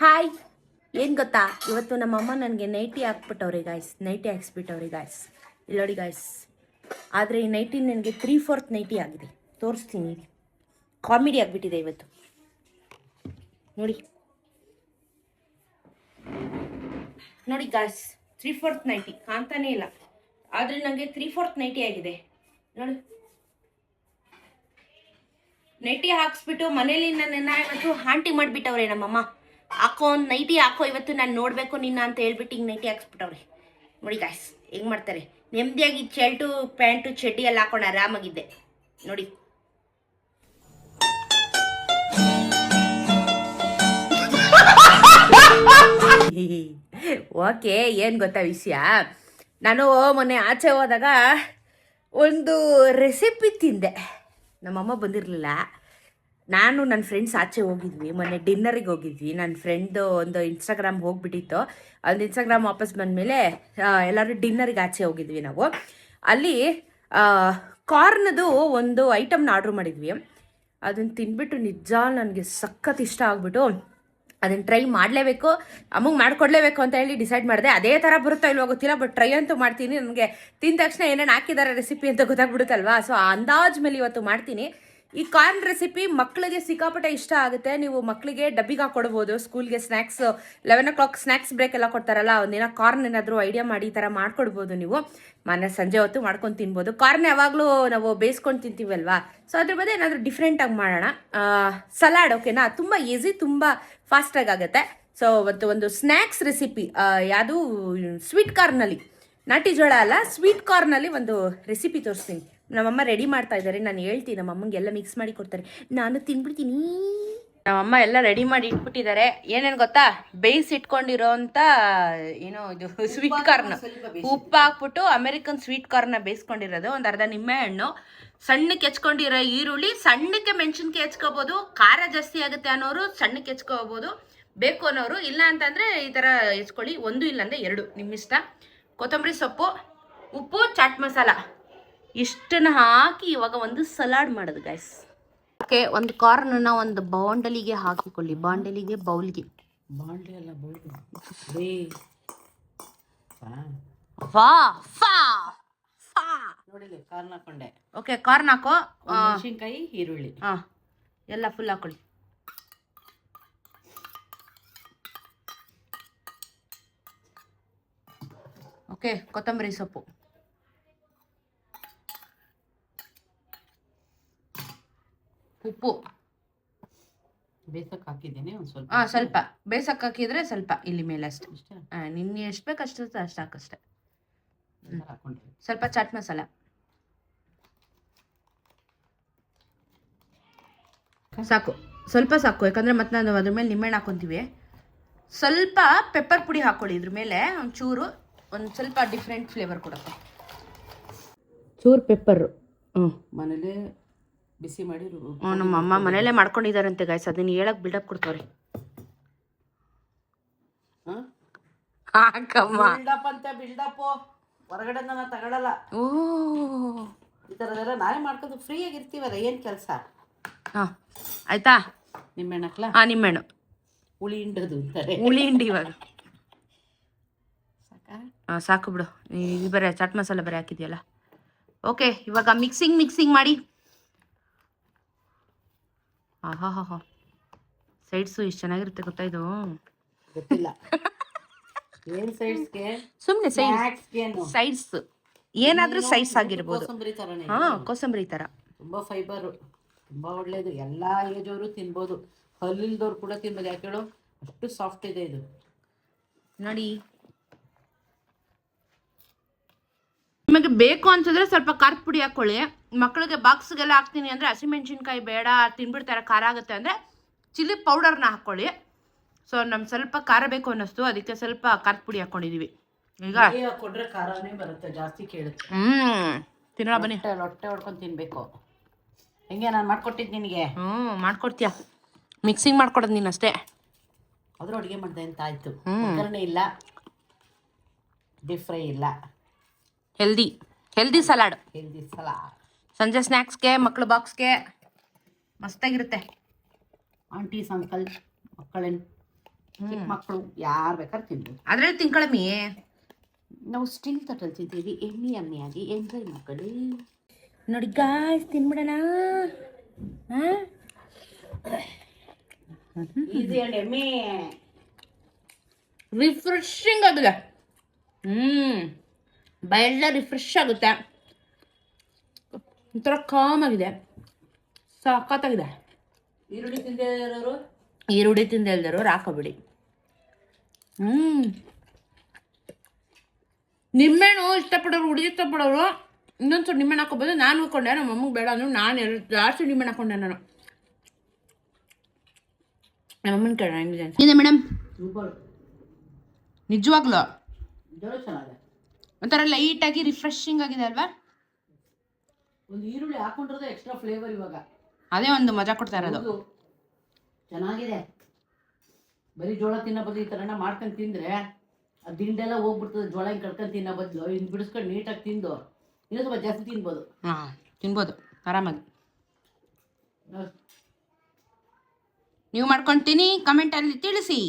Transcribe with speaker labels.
Speaker 1: Hi ಏನು ಗೊತ್ತಾ? ಇವತ್ತು ನಮ್ಮಮ್ಮ ನನಗೆ ನೈಟಿ ಹಾಕ್ಬಿಟ್ಟವ್ರಿ ಗಾಯ್ಸ್ ನೈಟಿ ಹಾಕ್ಸ್ಬಿಟ್ಟವ್ರಿ ಗಾಯ್ಸ್ ಇಲ್ಲೋಡಿ ಗಾಯ್ಸ್ ಆದರೆ ಈ ನೈಟಿ ನನಗೆ ತ್ರೀ ಫೋರ್ತ್ ನೈಟಿ ಆಗಿದೆ. ತೋರಿಸ್ತೀನಿ ಕಾಮಿಡಿ ಆಗಿಬಿಟ್ಟಿದೆ ಇವತ್ತು. ನೋಡಿ. ನೋಡಿ ಗಾಯ್ಸ್ ತ್ರೀ ಫೋರ್ತ್ ನೈಟಿ ಕಾಣ್ತಾನೇ ಇಲ್ಲ. ಆದರೆ ನನಗೆ ತ್ರೀ ಫೋರ್ತ್ ನೈಟಿ ಆಗಿದೆ. ನೋಡಿ. ನೈಟಿ ಹಾಕ್ಸ್ಬಿಟ್ಟು ಮನೇಲಿ ನನ್ನ ಇವತ್ತು ಹಾಂಟಿ ಮಾಡಿಬಿಟ್ಟವ್ರೆ ನಮ್ಮಮ್ಮ. ಹಾಕೋ, ನೈಟಿ ಹಾಕೋ, ಇವತ್ತು ನಾನು ನೋಡಬೇಕು ನಿನ್ನ ಅಂತ ಹೇಳ್ಬಿಟ್ಟು ಹಿಂಗೆ ನೈಟಿ ಹಾಕ್ಸ್ಬಿಟ್ಟವ್ರೆ. ನೋಡಿ ಗಾಯ್ಸ್ ಹೆಂಗೆ ಮಾಡ್ತಾರೆ. ನೆಮ್ಮದಿಯಾಗಿ ಶರ್ಟು ಪ್ಯಾಂಟು ಚಡ್ಡಿ ಎಲ್ಲ ಹಾಕೊಂಡು ಆರಾಮಾಗಿದ್ದೆ. ನೋಡಿ. ಓಕೆ, ಏನು ಗೊತ್ತಾ ವಿಷಯ? ನಾನು ಮೊನ್ನೆ ಆಚೆ ಹೋದಾಗ ಒಂದು ರೆಸಿಪಿ ತಿಂದೆ. ನಮ್ಮಮ್ಮ ಬಂದಿರಲಿಲ್ಲ. ನಾನು ನನ್ನ ಫ್ರೆಂಡ್ಸ್ ಆಚೆ ಹೋಗಿದ್ವಿ, ಮೊನ್ನೆ ಡಿನ್ನರಿಗೆ ಹೋಗಿದ್ವಿ. ನನ್ನ ಫ್ರೆಂಡು ಒಂದು ಇನ್ಸ್ಟಾಗ್ರಾಮ್ ಹೋಗ್ಬಿಟ್ಟಿತ್ತು. ಅಲ್ಲಿ ಇನ್ಸ್ಟಾಗ್ರಾಮ್ ವಾಪಸ್ ಬಂದಮೇಲೆ ಎಲ್ಲರೂ ಡಿನ್ನರಿಗೆ ಆಚೆ ಹೋಗಿದ್ವಿ ನಾವು. ಅಲ್ಲಿ ಕಾರ್ನದು ಒಂದು ಐಟಮ್ನ ಆರ್ಡ್ರ್ ಮಾಡಿದ್ವಿ. ಅದನ್ನು ತಿನ್ಬಿಟ್ಟು ನಿಜ ನನಗೆ ಸಖತ್ ಇಷ್ಟ ಆಗ್ಬಿಟ್ಟು ಅದನ್ನು ಟ್ರೈ ಮಾಡಲೇಬೇಕು ಅಮ್ಮಗೆ ಮಾಡಿಕೊಡ್ಲೇಬೇಕು ಅಂತ ಹೇಳಿ ಡಿಸೈಡ್ ಮಾಡಿದೆ. ಅದೇ ಥರ ಬರುತ್ತೋ ಇಲ್ವೋ ಗೊತ್ತಿಲ್ಲ ಬಟ್ ಟ್ರೈ ಅಂತೂ ಮಾಡ್ತೀನಿ. ನನಗೆ ತಿಂದ ತಕ್ಷಣ ಏನೇನು ಹಾಕಿದ್ದಾರೆ ರೆಸಿಪಿ ಅಂತ ಗೊತ್ತಾಗ್ಬಿಡುತ್ತಲ್ವಾ? ಸೊ ಆ ಅಂದಾಜ್ ಮೇಲೆ ಇವತ್ತು ಮಾಡ್ತೀನಿ. ಈ ಕಾರ್ನ್ ರೆಸಿಪಿ ಮಕ್ಕಳಿಗೆ ಸಿಕ್ಕಾಪಟ್ಟೆ ಇಷ್ಟ ಆಗುತ್ತೆ. ನೀವು ಮಕ್ಕಳಿಗೆ ಡಬ್ಬಿಗೆ ಹಾಕೊಡ್ಬೋದು, ಸ್ಕೂಲ್ಗೆ snacks eleven o'clock snacks break ಎಲ್ಲ ಕೊಡ್ತಾರಲ್ಲ, ಒಂದಿನ ಕಾರ್ನ್ ಏನಾದರೂ ಐಡಿಯಾ ಮಾಡಿ ಈ ಥರ ಮಾಡ್ಕೊಡ್ಬೋದು ನೀವು. ಮನೆ ಸಂಜೆ ಹೊತ್ತು ಮಾಡ್ಕೊಂಡು ತಿನ್ಬೋದು. ಕಾರ್ನ್ ಯಾವಾಗಲೂ ನಾವು ಬೇಯಿಸ್ಕೊಂಡು ತಿಂತೀವಲ್ವಾ? ಸೊ ಅದ್ರ ಬಗ್ಗೆ ಏನಾದರೂ ಡಿಫ್ರೆಂಟಾಗಿ ಮಾಡೋಣ. ಸಲಾಡ್ ಓಕೆನಾ ತುಂಬ ಈಸಿ ತುಂಬ ಫಾಸ್ಟಾಗಿ ಆಗುತ್ತೆ. ಸೊ ಇವತ್ತು ಒಂದು ಸ್ನ್ಯಾಕ್ಸ್ ರೆಸಿಪಿ ಯಾವುದು ಸ್ವೀಟ್ ಕಾರ್ನಲ್ಲಿ ನಾಟಿ ಜೋಳ ಅಲ್ಲ ಸ್ವೀಟ್ ಕಾರ್ನಲ್ಲಿ ಒಂದು ರೆಸಿಪಿ ತೋರಿಸ್ತೀನಿ. ನಮ್ಮಮ್ಮ ರೆಡಿ ಮಾಡ್ತಾ ಇದ್ದಾರೆ. ನಾನು ಹೇಳ್ತೀನಿ ನಮ್ಮಮ್ಮಂಗೆ ಎಲ್ಲ ಮಿಕ್ಸ್ ಮಾಡಿ ಕೊಡ್ತಾರೆ. ನಾನು ತಿನ್ಬಿಡ್ತೀನಿ. ನಮ್ಮಮ್ಮ ಎಲ್ಲ ರೆಡಿ ಮಾಡಿ ಇಟ್ಬಿಟ್ಟಿದ್ದಾರೆ. ಏನೇನು ಗೊತ್ತಾ? ಬೇಯಿಸಿ ಇಟ್ಕೊಂಡಿರೋ ಅಂತ ಏನೋ ಇದು ಸ್ವೀಟ್ ಕಾರ್ನ್ ಉಪ್ಪು ಹಾಕ್ಬಿಟ್ಟು ಅಮೆರಿಕನ್ ಸ್ವೀಟ್ ಕಾರ್ನ ಬೇಯಿಸ್ಕೊಂಡಿರೋದು. ಒಂದು ಅರ್ಧ ನಿಂಬೆಹಣ್ಣು ಸಣ್ಣಕ್ಕೆ ಹೆಚ್ಕೊಂಡಿರೋ ಈರುಳ್ಳಿ ಸಣ್ಣಕ್ಕೆ ಮೆಣಸಿನ್ಕಾಯಿ ಹೆಚ್ಕೋಬೋದು. ಖಾರ ಜಾಸ್ತಿ ಆಗುತ್ತೆ ಅನ್ನೋರು ಸಣ್ಣಕ್ಕೆ ಹೆಚ್ಕೋಬೋದು ಬೇಕು ಅನ್ನೋರು ಇಲ್ಲ ಅಂತಂದರೆ ಈ ಥರ ಹೆಚ್ಕೊಳ್ಳಿ. ಒಂದು ಇಲ್ಲಾಂದರೆ ಎರಡು. ನಿಮ್ಮಿಷ್ಟ? ಕೊತ್ತಂಬರಿ ಸೊಪ್ಪು ಉಪ್ಪು ಚಾಟ್ ಮಸಾಲ. ಇಷ್ಟನ್ನ ಹಾಕಿ ಇವಾಗ ಒಂದು ಸಲಾಡ್ ಮಾಡೋದು ಗೈಸ್ ಓಕೆ ಒಂದು ಕಾರ್ನನ್ನ ಒಂದು ಬಾಂಡಲಿಗೆ ಹಾಕಿಕೊಳ್ಳಿ. ಬಾಂಡಲಿಗೆ ಬೌಲ್ಗೆ. ಫಾ. ಫಾ
Speaker 2: ನೋಡಿಲಿ ಕಾರ್ನ್ ಹಾಕೊಂಡೆ.
Speaker 1: ಓಕೆ ಕಾರ್ನ್ ಹಾಕೋ.
Speaker 2: ಮೆಣಸಿನ್ಕಾಯಿ ಈರುಳ್ಳಿ.
Speaker 1: ಹಾಂ ಎಲ್ಲ ಫುಲ್ ಹಾಕೊಳ್ಳಿ. ಓಕೆ ಕೊತ್ತಂಬರಿ ಸೊಪ್ಪು ಉಪ್ಪು
Speaker 2: ಬೇಸಕ್ಕೆ ಹಾಕಿದ್ದೀನಿ ಒಂದು ಸ್ವಲ್ಪ.
Speaker 1: ಹಾಂ ಸ್ವಲ್ಪ. ಬೇಸಕ್ಕೆ ಹಾಕಿದ್ರೆ ಸ್ವಲ್ಪ ಇಲ್ಲಿ ಮೇಲೆ ಅಷ್ಟೇ? ನಿನ್ನೆ ಎಷ್ಟು ಬೇಕು ಅಷ್ಟು ಅಷ್ಟು ಹಾಕಷ್ಟೇ ಸ್ವಲ್ಪ ಚಾಟ್ ಮಸಾಲ. ಸಾಕು. ಸ್ವಲ್ಪ ಸಾಕು ಯಾಕಂದ್ರೆ ಮತ್ತೆ ನಾನು ಅದ್ರ ಮೇಲೆ ನಿಂಬೆಹಣ್ಣು ಹಾಕೊತೀವಿ. ಸ್ವಲ್ಪ ಪೆಪ್ಪರ್ ಪುಡಿ ಹಾಕೊಳ್ಳಿ ಇದ್ರ ಮೇಲೆ ಒಂಚೂರು ಒಂದು ಸ್ವಲ್ಪ ಡಿಫ್ರೆಂಟ್ ಫ್ಲೇವರ್ ಕೊಡುತ್ತೆ. ಚೂರು ಪೆಪ್ಪರ್ ಹ್ಞೂ
Speaker 2: ಮನೇಲೆ ಬಿಸಿ ಮಾಡಿ
Speaker 1: ನಮ್ಮ ಅಮ್ಮ ಮನೇಲೆ ಮಾಡ್ಕೊಂಡಿದಾರಂತೆ ಗಾಯ್ಸ್ ಅದನ್ನ ಹೇಳಕ್ ಬಿಲ್ಡಪ್ ಕೊಡ್ತಾವ್ರಿ
Speaker 2: ಬಿಲ್ಡಪ್ ಅಂತ ಬಿಲ್ಡಪ್. ಹೊರಗಡೆ ನಾನು ತಗೊಳಲ್ಲ.
Speaker 1: ಓ.
Speaker 2: ಈ ಥರದೆಲ್ಲ ನಾವೇ ಮಾಡ್ಕೊಂಡು ಫ್ರೀಯಾಗಿ ಇರ್ತೀವಲ್ಲ ಏನು ಕೆಲಸ?
Speaker 1: ಹಾಂ ಆಯ್ತಾ?
Speaker 2: ನಿಮ್ಮೆಣ್ಣು ಹಾಕ್ಲಾ
Speaker 1: ಹಾಂ ನಿಂಬೆಹಣ್ಣು
Speaker 2: ಹುಳಿ ಹಿಂಡೋದು ಅಂತಾರೆ.
Speaker 1: ಹುಳಿ ಹಿಂಡಿ ಇವಾಗ.
Speaker 2: ಸಾಕಾ?
Speaker 1: ಹಾಂ ಸಾಕು ಬಿಡು. ಇದು ಬರೀ ಚಾಟ್ ಮಸಾಲ ಬರೀ ಹಾಕಿದ್ಯಲ್ಲ. ಓಕೆ ಇವಾಗ ಮಿಕ್ಸಿಂಗ್ ಮಿಕ್ಸಿಂಗ್ ಮಾಡಿ. ಆಹಾ ಹಾ ಹಾ. ಸೈಡ್ಸು ಇಷ್ಟು ಚೆನ್ನಾಗಿರುತ್ತೆ ಗೊತ್ತಾ ಇದು?
Speaker 2: ಗೊತ್ತಿಲ್ಲ. ಏನು ಸೈಡ್ಸ್ಗೆ
Speaker 1: ಸುಮ್ಮನೆ ಸೈಡ್
Speaker 2: ಸ್ನ್ಯಾಕ್ಸ್ಗೇನು
Speaker 1: ಸೈಡ್ಸ್ ಏನಾದರೂ ಸೈಡ್ಸ್ ಆಗಿರ್ಬೋದು.
Speaker 2: ಕೋಸಂಬರಿ ತರನೇ
Speaker 1: ಹಾ ಕೋಸಂಬರಿ ಥರ
Speaker 2: ತುಂಬಾ ಫೈಬರ್ ತುಂಬಾ ಒಳ್ಳೇದು. ಎಲ್ಲಾ ಏಜ್ ಅವರು ತಿನ್ಬೋದು. ಹಲ್ಲಿಲ್ದವ್ರು ಕೂಡ ತಿನ್ಬೋದು. ಯಾಕೆ ಹೇಳು? ಅಷ್ಟು ಸಾಫ್ಟ್ ಇದೆ ಇದು.
Speaker 1: ನೋಡಿ ನಿಮಗೆ ಬೇಕು ಅಂತಂದ್ರೆ ಸ್ವಲ್ಪ ಖಾರದ ಪುಡಿ ಹಾಕೊಳ್ಳಿ. ಮಕ್ಕಳಿಗೆ ಬಾಕ್ಸ್ಗೆಲ್ಲ ಹಾಕ್ತೀನಿ ಅಂದರೆ ಹಸಿಮೆಣ್ಸಿನ್ಕಾಯಿ ಬೇಡ ತಿನ್ಬಿಡ್ತಾರೆ ಖಾರ ಆಗುತ್ತೆ ಅಂದರೆ ಚಿಲ್ಲಿ ಪೌಡರ್ನ ಹಾಕ್ಕೊಳ್ಳಿ ಸೊ ನಮ್ ಸ್ವಲ್ಪ ಖಾರ ಬೇಕು ಅನ್ನಿಸ್ತು ಅದಕ್ಕೆ ಸ್ವಲ್ಪ ಖಾರದ ಪುಡಿ ಹಾಕ್ಕೊಂಡಿದ್ದೀವಿ ಈಗ
Speaker 2: ಏ, ಕೊಟ್ರೆ ಖಾರನೇ ಬರುತ್ತೆ ಜಾಸ್ತಿ ಕೇಳುತ್ತೆ.
Speaker 1: ಹ್ಞೂ ತಿನ್ನೋಣ ಬನ್ನಿ.
Speaker 2: ಹೊಟ್ಟೆ ಹೊಡ್ಕೊಂಡು ತಿನ್ಬೇಕು. ಹೆಂಗೆ ನಾನು ಮಾಡ್ಕೊಟ್ಟಿದ್ದು ನಿನಗೆ?
Speaker 1: ಹ್ಞೂ ಮಾಡ್ಕೊಡ್ತೀಯ. ಮಿಕ್ಸಿಂಗ್ ಮಾಡ್ಕೊಡೋದು ನೀನು ಅಷ್ಟೇ.
Speaker 2: ಅದ್ರ ಅಡುಗೆ ಮಾಡಿದೆ ಅಂತ ಆಯ್ತು. ಒಗ್ಗರಣೆ ಇಲ್ಲ. ಡಿಫ್ರೈ ಫ್ರೈ ಇಲ್ಲ.
Speaker 1: ಹೆಲ್ದಿ ಹೆಲ್ದಿ ಸಲಾಡ್
Speaker 2: ಹೆಲ್ದಿ ಸಲ
Speaker 1: ಸಂಜೆ ಸ್ನ್ಯಾಕ್ಸ್ಗೆ ಮಕ್ಳ ಬಾಕ್ಸ್ಗೆ ಮಸ್ತಾಗಿರುತ್ತೆ
Speaker 2: ಆಂಟೀಸ್ ಅಂಕಲ್ ಮಕ್ಕಳೇನು ಚಿಕ್ಕ ಮಕ್ಕಳು ಯಾರು ಬೇಕಾದ್ರೆ ತಿನ್ಬೋದು
Speaker 1: ಅದ್ರಲ್ಲಿ ತಿನ್ಕೊಳಮಿ
Speaker 2: ನಾವು ಸ್ಟಿಲ್ ತಟ್ಟಲ್ಲಿ ತಿಂತೀವಿ ಎಮ್ಮಿ ಎಮ್ಮಿಯಾಗಿ ಎಂಜಾಯ್ ಮಕ್ಕಳು
Speaker 1: ನೋಡಿ ಗಾಯ್ಸ್ ತಿನ್ಬಿಡಣ
Speaker 2: ಈಸಿ ಅಂಡ್ ಎಮ್ಮಿ
Speaker 1: ರಿಫ್ರೆಶಿಂಗ್ ಆಗಿದೆ ಹ್ಮ್ ಬಾಯೆಲ್ಲ ರಿಫ್ರೆಶ್ ಆಗುತ್ತೆ. ಒಂಥರ ಕಾಮ್ ಆಗಿದೆ. ಸಖತ್ತಾಗಿದೆ
Speaker 2: ಈರುಳ್ಳಿ ತಿಂದೇ ಇರೋರು?
Speaker 1: ಈರುಳ್ಳಿ ತಿಂದ ಇಲ್ದಿರೋರು ಹಾಕೋಬಿಡಿ. ಹ್ಮ್. ನಿಮ್ಮೆಣ್ಣು ಇಷ್ಟಪಡೋರು ಹುಡುಗಿ ಇಷ್ಟಪಡೋರು ಇನ್ನೊಂದು ಸ್ವಲ್ಪ ನಿಮ್ಮೆಣ್ಣು ಹಾಕೋಬೋದು. ನಾನು ಹಾಕೊಂಡೆ ನಮ್ಮ ಅಮ್ಮಗೆ ಬೇಡ ಅಂದ್ರೆ ನಾನು ಎರಡು ಜಾಸ್ತಿ ನಿಮ್ಮೆಣ್ಣು ಹಾಕೊಂಡೆ ನಾನು. ನಮ್ಮಮ್ಮನ ಕೇಳೋಣ ಹೆಂಗಿದೆ ಮೇಡಮ್ ನಿಜವಾಗ್ಲೂ.
Speaker 2: ಚೆನ್ನಾಗಿದೆ.
Speaker 1: ಒಂಥರ ಆಗಿ ರಿಫ್ರೆಶಿಂಗ್ ಆಗಿದೆ ಅಲ್ವಾ?
Speaker 2: ಒಂದು ಈರುಳ್ಳಿ ಹಾಕೊಂಡಿರೋದೇ ಎಕ್ಸ್ಟ್ರಾ ಫ್ಲೇವರ್ ಇವಾಗ.
Speaker 1: ಅದೇ ಒಂದು ಮಜಾ ಕೊಡ್ತಾ ಇರೋದು.
Speaker 2: ಚೆನ್ನಾಗಿದೆ. ಬರೀ ಜೋಳ ತಿನ್ನೋ ಬದಲು ಈ ಥರನ ಮಾಡ್ಕೊಂಡು ತಿಂದ್ರೆ ಆ ದಿಂಡೆಲ್ಲ ಹೋಗ್ಬಿಡ್ತದೆ ಜೋಳ ಹಿಂಗೆ ಕಡ್ಕೊಂಡು ತಿನ್ನೋ ಬದಲು ಹಿಂಗೆ ಬಿಡಿಸ್ಕೊಂಡು ನೀಟಾಗಿ ತಿಂದು ಇನ್ನೂ ಸ್ವಲ್ಪ ಜಾಸ್ತಿ ತಿನ್ಬೋದು.
Speaker 1: ಹಾಂ ತಿನ್ಬೋದು ಆರಾಮಾಗಿ. ನೀವು ಮಾಡ್ಕೊತೀನಿ ಕಮೆಂಟಲ್ಲಿ ತಿಳಿಸಿ.